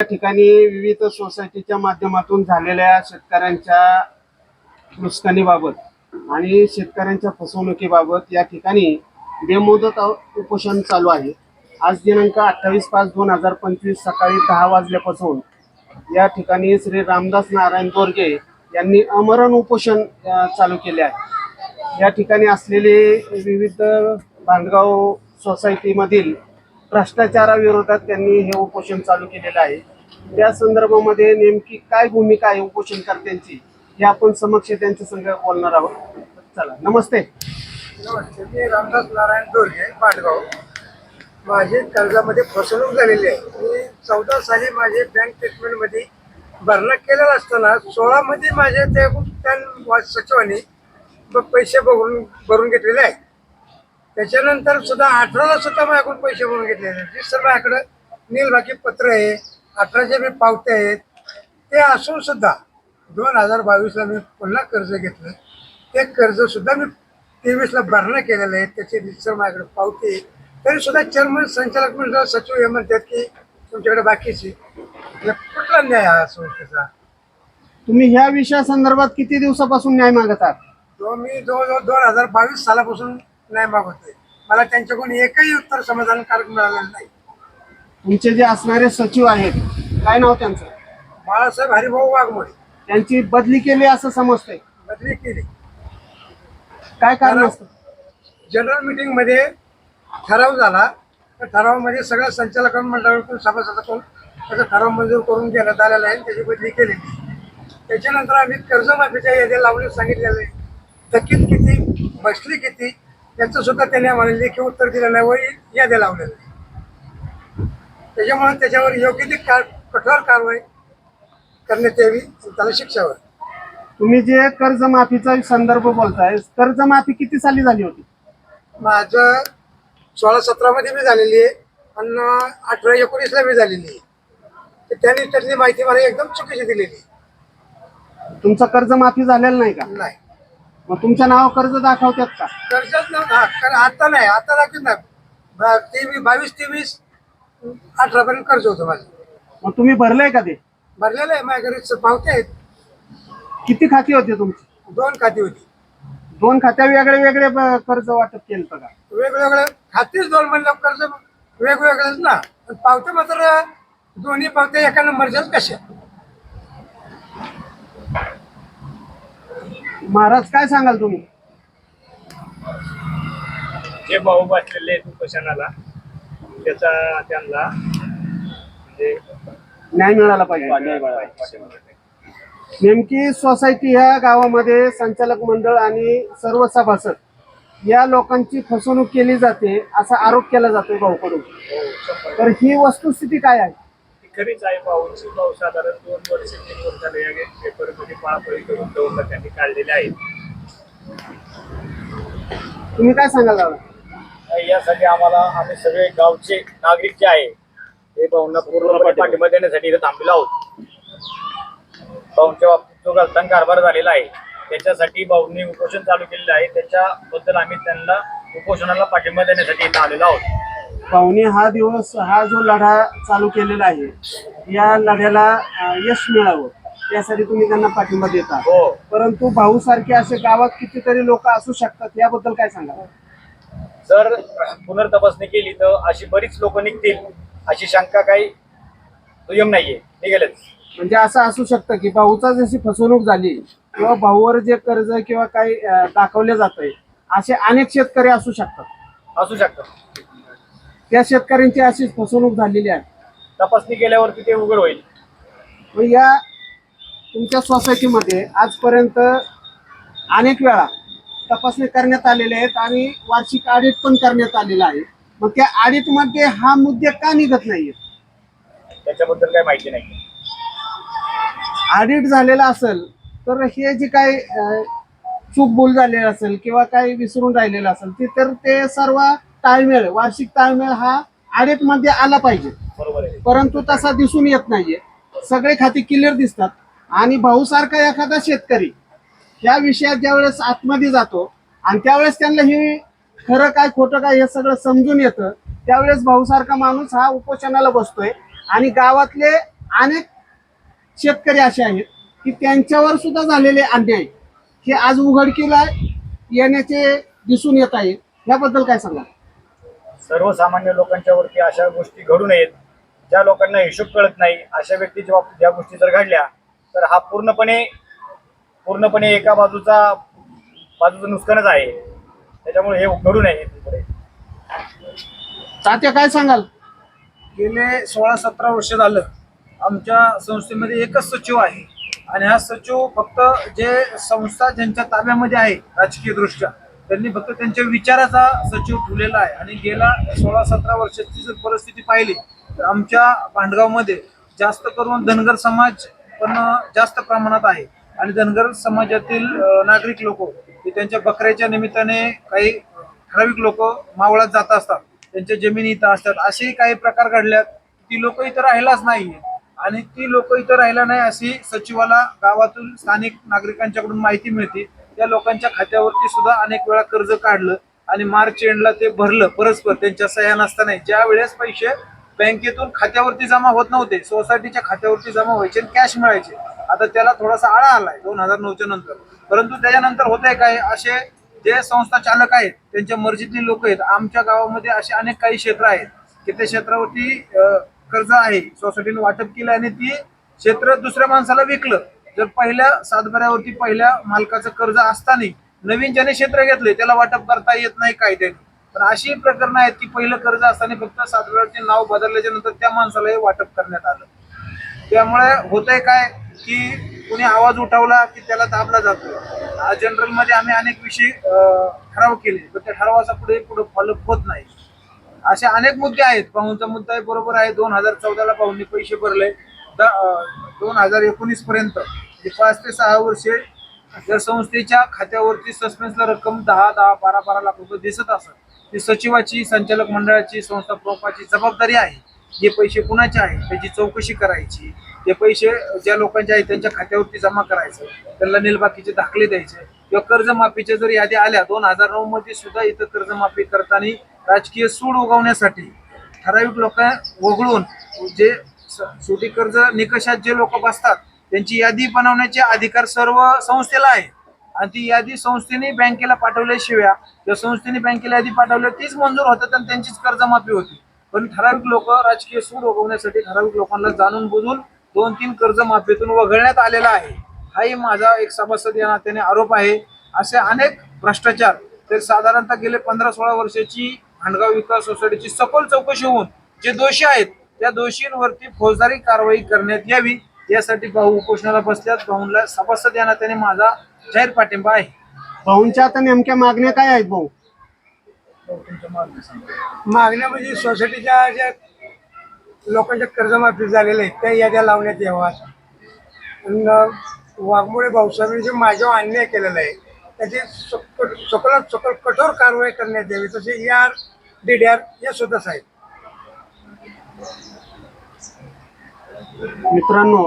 या ठिकाणी विविध सोसायटीच्या माध्यमातून झालेल्या शेतकऱ्यांच्या नुकसानीबाबत आणि शेतकऱ्यांच्या फसवणुकीबाबत या ठिकाणी बेमुदत उपोषण चालू आहे. आज दिनांक अठ्ठावीस पाच दोन हजार पंचवीस सकाळी दहा वाजल्यापासून या ठिकाणी श्री रामदास नारायण दोरगे यांनी अमरण उपोषण चालू केले आहे. या ठिकाणी असलेले विविध भांडगाव सोसायटीमधील भ्रष्टाचाराविरोधात त्यांनी हे उपोषण चालू केलेलं आहे. त्या संदर्भामध्ये नेमकी काय भूमिका आहे उपोषणकर्त्यांची हे आपण समक्ष त्यांच्या संघ बोलणार आहोत. चला नमस्ते. नमस्ते मी रामदास नारायण दोरगे पाटगाव. माझे कर्जामध्ये फसवणूक झालेली आहे. मी चौदा साली माझे बँक स्टेटमेंटमध्ये भरणा केलेला असताना सोळामध्ये माझ्या ते त्या सचिवांनी पैसे बघून भरून घेतलेले आहे त्याच्यानंतर सुद्धा अठराला सुद्धा माझ्याकडून पैसे भरून घेतलेले. जी सर माझ्याकडं नीलबाकी पत्र आहे अठराचे मी पावते आहेत ते असून सुद्धा दोन हजार बावीसला मी पुन्हा कर्ज घेतलं. ते कर्ज सुद्धा मी तेवीसला भरणा केलेलं आहे. त्याचे रिसर माझ्याकडे पावते. तरी सुद्धा चेअरमन संचालक मंडळ सचिव हे म्हणतात की तुमच्याकडे बाकीची म्हणजे कुठला न्याय हा संस्थेचा तुम्ही ह्या विषयासंदर्भात किती दिवसापासून न्याय मागत आहात? तो मी जवळजवळ दोन हजार बावीस सालापासून न्याय मागवतोय मला त्यांच्याकडून एकही उत्तर समाधानकारक मिळालेलं नाही. तुमचे जे असणारे सचिव आहेत काय नाव त्यांचं? बाळासाहेब हरिभाऊ वाघमोडे. त्यांची बदली केली असं समजतंय. बदली केली. काय कारण असतं? जनरल मीटिंगमध्ये ठराव झाला. त्या ठरावामध्ये सगळ्या संचालक मंडळाकडून सभासदाकडून त्याचा ठराव मंजूर करून घेण्यात आलेला आहे. त्याची बदली केलेली त्याच्यानंतर आम्ही कर्जमाफीच्या याद्या लावण्यास सांगितलेलं आहे. थकीत किती बसली किती याचं सुद्धा त्याने आम्हाला लेखी उत्तर दिलं नाही व याद्या लावलेल्या आहे. त्याच्यामुळे त्याच्यावर योग्य ती कार कठोर कारवाई करण्यात यावी त्याला शिक्षा व्हावी. तुम्ही जे कर्जमाफीचा संदर्भ बोलताय कर्जमाफी किती साली झाली होती? माझं सोळा सतरामध्ये बी झालेली आहे आणि अठरा एकोणीसला बी झालेली आहे. तर त्यांनी त्यातली माहिती मला एकदम चुकीची दिलेली आहे. तुमचं कर्ज माफी झालेलं नाही का? नाही. मग तुमच्या नावावर कर्ज दाखवतात का? कर्जच नव्हतं आता नाही आता दाखवत नाही. तेवीस बावीस तेवीस अठरापर्यंत कर्ज होतं माझं. मग तुम्ही भरलंय का ते? भरलेलं आहे माझ्या घरी पावते आहेत. किती खाती होती तुमची? दोन खाती होती. दोन खात्या वेगळे वेगळे ब- कर्ज वाटप केलं का? वेगवेगळं खातेच दोन म्हणलं कर्ज वेगवेगळंच ना. पण पावते मात्र दोन्ही पावते एका नंबरच्याच कशा? महाराज काय सांगाल तुम्ही? जे भाऊ बसलेले आहेत उपोषणाला त्याचा त्यांना म्हणजे न्याय मिळाला पाहिजे. नेमकी सोसायटी ह्या गावामध्ये संचालक मंडळ आणि सर्व सभासद या लोकांची फसवणूक केली जाते असा आरोप केला जातोय भाऊकडून. तर ही वस्तुस्थिती काय आहे? ती खरीच आहे. भाऊंची भाऊ साधारण दोन वर्ष तीन वर्ष झाले या पेपरमध्ये पळापळी करून दौंड त्यांनी काढलेले आहेत तुम्ही काय सांगाल दादा? यासाठी आम्हाला आम्ही सगळे गावचे नागरिक जे आहे ते भाऊंना पूर्णपणे पाठिंबा देण्यासाठी इथे थांबलेलो आहोत. भाऊंच्या बाबतीत जो गलतान कारभार झालेला आहे त्याच्यासाठी भाऊंनी उपोषण चालू केलेलं आहे. त्याच्याबद्दल आम्ही त्यांना उपोषणाला पाठिंबा देण्यासाठी इथं आलेलो आहोत. पाहुणे हा दिवस हा जो लढा चालू केलेला आहे या लढ्याला यश मिळावं यासाठी तुम्ही त्यांना पाठिंबा देता. हो. परंतु भाऊ सारखे असे गावात कितीतरी लोक असू शकतात याबद्दल काय सांगा जर पुनर्तपासणी केली तर अशी बरीच लोक निघतील अशी शंका काही दुय्यम नाहीये निघेलच. म्हणजे असं असू शकतं की भाऊचा जशी फसवणूक झाली किंवा भाऊवर जे कर्ज किंवा काही दाखवले जातंय असे अनेक शेतकरी असू शकतात. असू शकतं त्या शेतकऱ्यांची अशीच फसवणूक झालेली आहे. तपासणी केल्यावरती ते उघड होईल. या तुमच्या सोसायटीमध्ये आजपर्यंत अनेक वेळा तपासणी करण्यात आलेल्या आहेत आणि वार्षिक ऑडिट पण करण्यात आलेलं आहे. मग त्या ऑडिटमध्ये हा मुद्दे का निघत नाहीये? त्याच्याबद्दल काही माहिती नाही. ऑडिट झालेला असेल तर हे जे काही अं, चूक बोल झालेलं असेल किंवा काही विसरून राहिलेलं असेल ते तर ते सर्व ताळमेळ वार्षिक ताळमेळ हा ऑडिटमध्ये आला पाहिजे. बरोबर आहे. परंतु तसा दिसून येत नाहीये. सगळे खाती क्लिअर दिसतात. आणि भाऊसारखा एखादा शेतकरी या विषयात ज्यावेळेस आतमध्ये जातो आणि त्यावेळेस त्यांना हे खरं काय खोटं काय हे सगळं समजून येतं त्यावेळेस भाऊसारखा माणूस हा उपोषणाला बसतोय. आणि गावातले अनेक शेतकरी असे आहेत की त्यांच्यावर सुद्धा झालेले अन्याय हे आज उघडकीला येण्याचे दिसून येत आहे. याबद्दल काय सांगा सर्वसामान्य लोकांच्या वरती अशा गोष्टी घडू नयेत. ज्या लोकांना हिशोब कळत नाही अशा व्यक्तीच्या बाबतीत ज्या गोष्टी जर घडल्या तर हा पूर्णपणे पूर्णपणे एका बाजूचा बाजूचं नुकसानच आहे. त्याच्यामुळे हे घडू नये तात्या काय सांगाल? गेले सोळा सतरा वर्ष झालं आमच्या संस्थेमध्ये एकच सचिव आहे. आणि हा सचिव फक्त जे संस्था ज्यांच्या ताब्यामध्ये आहे राजकीय दृष्ट्या त्यांनी फक्त त्यांच्या विचाराचा सचिव ठेवलेला आहे. आणि गेल्या सोळा सतरा वर्षाची जर परिस्थिती पाहिली तर आमच्या भांडगावमध्ये जास्त करून धनगर समाज पण जास्त प्रमाणात आहे. आणि धनगर समाजातील नागरिक लोक हे त्यांच्या बकऱ्याच्या निमित्ताने काही ठराविक लोक मावळात जात असतात. त्यांच्या जमिनी इथं असतात. असेही काही प्रकार घडल्यात ती लोक इथं राहिलाच नाही आणि ती लोक इथं राहिला नाही अशी सचिवाला गावातून स्थानिक नागरिकांच्याकडून माहिती मिळते. त्या लोकांच्या खात्यावरती सुद्धा अनेक वेळा कर्ज काढलं आणि मार्च एंडला ते भरलं परस्पर त्यांच्या सह्या नसताना ज्या वेळेस पैसे बँकेतून खात्यावरती जमा होत नव्हते सोसायटीच्या खात्यावरती जमा व्हायचे आणि कॅश मिळायचे. आता त्याला थोडासा आळा आलाय दोन हजार नऊच्या नंतर. परंतु त्याच्यानंतर होतंय काय? असे जे संस्था चालक आहेत त्यांच्या मर्जीतली लोक आहेत. आमच्या गावामध्ये असे अनेक काही क्षेत्र आहेत की त्या क्षेत्रावरती कर्ज आहे. सोसायटीने वाटप केलं आणि ती क्षेत्र दुसऱ्या माणसाला विकलं. जर पहिल्या सातबाऱ्यावरती पहिल्या मालकाचं कर्ज असताना नवीन ज्याने क्षेत्र घेतले त्याला वाटप करता येत नाही कायद्याने. पण अशी प्रकरणं आहेत की पहिलं कर्ज असताना फक्त सातबाऱ्यावरती नाव बदलल्याच्या नंतर त्या माणसाला हे वाटप करण्यात आलं. त्यामुळे होतंय काय की कुणी आवाज उठवला की त्याला दाबला जातो जनरलमध्ये आम्ही अनेक विषय ठराव केले पण त्या ठरावाचा पुढे पुढे फॉलोअप होत नाही. असे अनेक मुद्दे आहेत. पाहूनचा मुद्दा बरोबर आहे. दोन हजार चौदाला पाहूननी पैसे भरले. दोन हजार एकोणीस पर्यंत म्हणजे पाच ते सहा वर्षे जर संस्थेच्या खात्यावरती सस्पेन्सला रक्कम दहा दहा बारा बारा लाख रुपये दिसत असत. ती सचिवाची संचालक मंडळाची संस्था प्रमुखाची जबाबदारी आहे. जे पैसे कुणाचे आहेत त्याची चौकशी करायची. ते पैसे ज्या लोकांचे आहेत त्यांच्या खात्यावरती जमा करायचं. त्यांना निलबाकीचे दाखले द्यायचे. किंवा कर्जमाफीच्या जर यादी आल्या दोन हजार नऊ मध्ये सुद्धा इथं कर्जमाफी करताना राजकीय सूड उगवण्यासाठी ठराविक लोक वगळून जे स- सुटी कर्ज निकषात जे लोक बसतात त्यांची यादी बनवण्याचे अधिकार सर्व संस्थेला आहे. आणि ती यादी संस्थेने बँकेला पाठवल्याशिवाय किंवा संस्थेने बँकेला यादी पाठवल्या तीच मंजूर होतात आणि त्यांचीच कर्जमाफी होती. पण ठराविक लोक राजकीय सूड उगवण्यासाठी ठराविक लोकांना जाणून बुजून दोन तीन कर्जमाफीतून वगळण्यात आलेला आहे. हाही माझा एक सभासद या नात्याने आरोप आहे. असे अनेक भ्रष्टाचार ते साधारणतः गेले पंधरा सोळा वर्षाची भांडगाव विकास सोसायटीची सखोल चौकशी होऊन जे दोषी आहेत त्या दोषींवरती फौजदारी कारवाई करण्यात यावी. यासाठी भाऊ उपोषणाला बसल्यात. भाऊंना सभासद या नात्याने माझा जाहीर पाठिंबा आहे. भाऊंच्या आता नेमक्या मागण्या काय आहेत भाऊ? मागण्या म्हणजे सोसायटीच्या ज्या लोकांच्या कर्जमाफी झालेल्या आहेत त्या याद्या लावण्यात याव्यात. अन् वाघमोडे भाऊसाहेबांनी जे माझ्यावर अन्याय केलेला आहे त्याची सकट सकलात सकल कठोर कारवाई करण्यात यावी तसे E R D D R या सुद्धा आहेत मित्रांनो